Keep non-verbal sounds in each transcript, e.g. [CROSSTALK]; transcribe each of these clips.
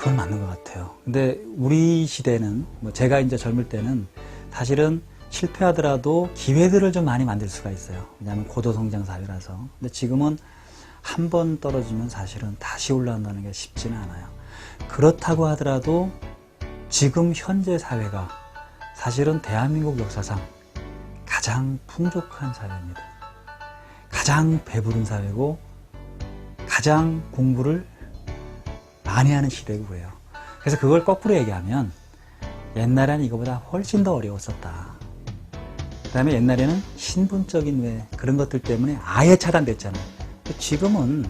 그건 맞는 것 같아요. 근데 우리 시대는 뭐 제가 이제 젊을 때는 사실은 실패하더라도 기회들을 좀 많이 만들 수가 있어요. 왜냐하면 고도 성장 사회라서. 근데 지금은 한 번 떨어지면 사실은 다시 올라온다는 게 쉽지는 않아요. 그렇다고 하더라도 지금 현재 사회가 사실은 대한민국 역사상 가장 풍족한 사회입니다. 가장 배부른 사회고 가장 공부를 많이 하는 시대고요. 그래서 그걸 거꾸로 얘기하면 옛날에는 이거보다 훨씬 더 어려웠었다. 그 다음에 옛날에는 신분적인 왜 그런 것들 때문에 아예 차단됐잖아요. 지금은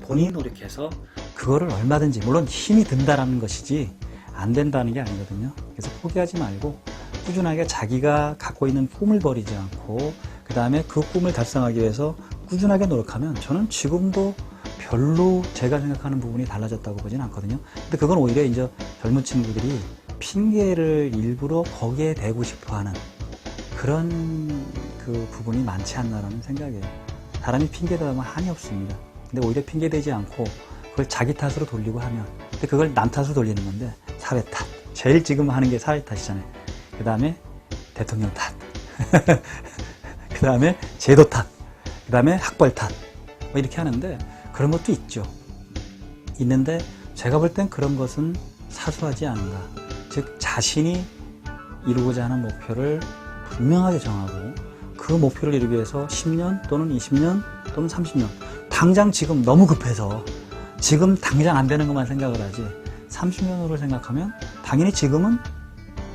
본인이 노력해서 그거를 얼마든지, 물론 힘이 든다라는 것이지 안 된다는 게 아니거든요. 그래서 포기하지 말고 꾸준하게 자기가 갖고 있는 꿈을 버리지 않고 그 다음에 그 꿈을 달성하기 위해서 꾸준하게 노력하면 저는 지금도 별로 제가 생각하는 부분이 달라졌다고 보지는 않거든요. 근데 그건 오히려 이제 젊은 친구들이 핑계를 일부러 거기에 대고 싶어 하는 그런 그 부분이 많지 않나라는 생각이에요. 사람이 핑계 대면 한이 없습니다. 근데 오히려 핑계 대지 않고 그걸 자기 탓으로 돌리고 하면 근데 그걸 남 탓으로 돌리는 건데 사회 탓. 제일 지금 하는 게 사회 탓이잖아요. 그 다음에 대통령 탓. [LAUGHS] 그 다음에 제도 탓. 그 다음에 학벌 탓. 뭐 이렇게 하는데 그런 것도 있죠. 있는데 제가 볼 땐 그런 것은 사소하지 않은가. 즉 자신이 이루고자 하는 목표를 분명하게 정하고 그 목표를 이루기 위해서 10년 또는 20년 또는 30년 당장 지금 너무 급해서 지금 당장 안 되는 것만 생각을 하지 30년으로 생각하면 당연히 지금은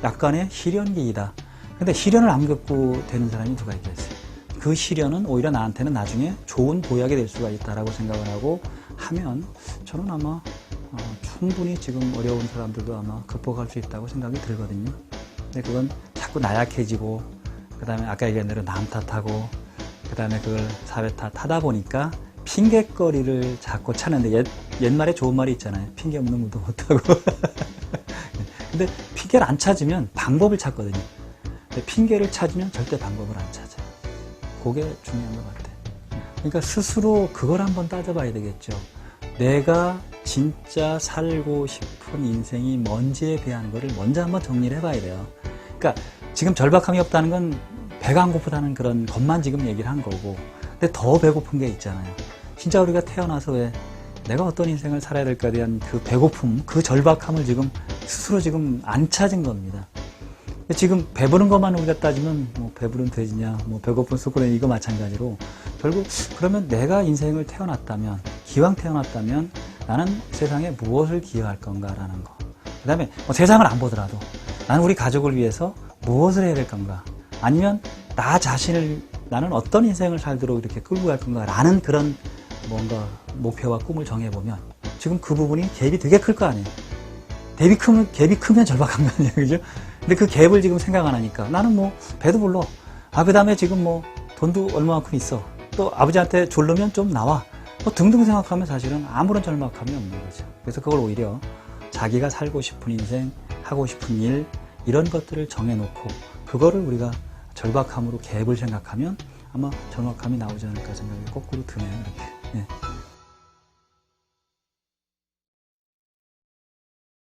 약간의 시련기이다. 근데 시련을 안 겪고 되는 사람이 누가 있겠어요? 그 시련은 오히려 나한테는 나중에 좋은 보약이 될 수가 있다라고 생각을 하고 하면 저는 아마 어, 충분히 지금 어려운 사람들도 아마 극복할 수 있다고 생각이 들거든요. 근데 그건 자꾸 나약해지고 그다음에 아까 얘기한 대로 남 탓하고 그다음에 그걸 사회 탓하다 보니까 핑계거리를 자꾸 찾는데 옛, 옛말에 좋은 말이 있잖아요. 핑계 없는 무도 못하고. [LAUGHS] 근데 핑계를 안 찾으면 방법을 찾거든요. 근데 핑계를 찾으면 절대 방법을 안 찾아요. 그게 중요한 것 같아요. 그러니까 스스로 그걸 한번 따져봐야 되겠죠. 내가 진짜 살고 싶은 인생이 뭔지에 대한 거를 먼저 한번 정리를 해봐야 돼요. 그러니까 지금 절박함이 없다는 건 배가 안 고프다는 그런 것만 지금 얘기를 한 거고, 근데 더 배고픈 게 있잖아요. 진짜 우리가 태어나서 왜 내가 어떤 인생을 살아야 될까에 대한 그 배고픔, 그 절박함을 지금 스스로 지금 안 찾은 겁니다. 지금 배부른 것만 우리가 따지면 뭐 배부른 돼지냐, 뭐 배고픈 수고는 이거 마찬가지로 결국 그러면 내가 인생을 태어났다면 기왕 태어났다면 나는 세상에 무엇을 기여할 건가라는 거. 그다음에 뭐 세상을 안 보더라도 나는 우리 가족을 위해서 무엇을 해야 될 건가? 아니면 나 자신을 나는 어떤 인생을 살도록 이렇게 끌고 갈 건가라는 그런 뭔가 목표와 꿈을 정해보면 지금 그 부분이 갭이 되게 클 거 아니에요. 갭이 크면, 갭이 크면 절박한 거 아니에요. 그죠? 근데 그 갭을 지금 생각 안 하니까 나는 뭐 배도 불러. 아, 그 다음에 지금 뭐 돈도 얼마만큼 있어. 또 아버지한테 졸르면 좀 나와. 뭐 등등 생각하면 사실은 아무런 절박함이 없는 거죠. 그래서 그걸 오히려 자기가 살고 싶은 인생, 하고 싶은 일, 이런 것들을 정해놓고 그거를 우리가 절박함으로 갭을 생각하면 아마 절박함이 나오지 않을까 생각이 거꾸로 드네요. 이렇게. 예.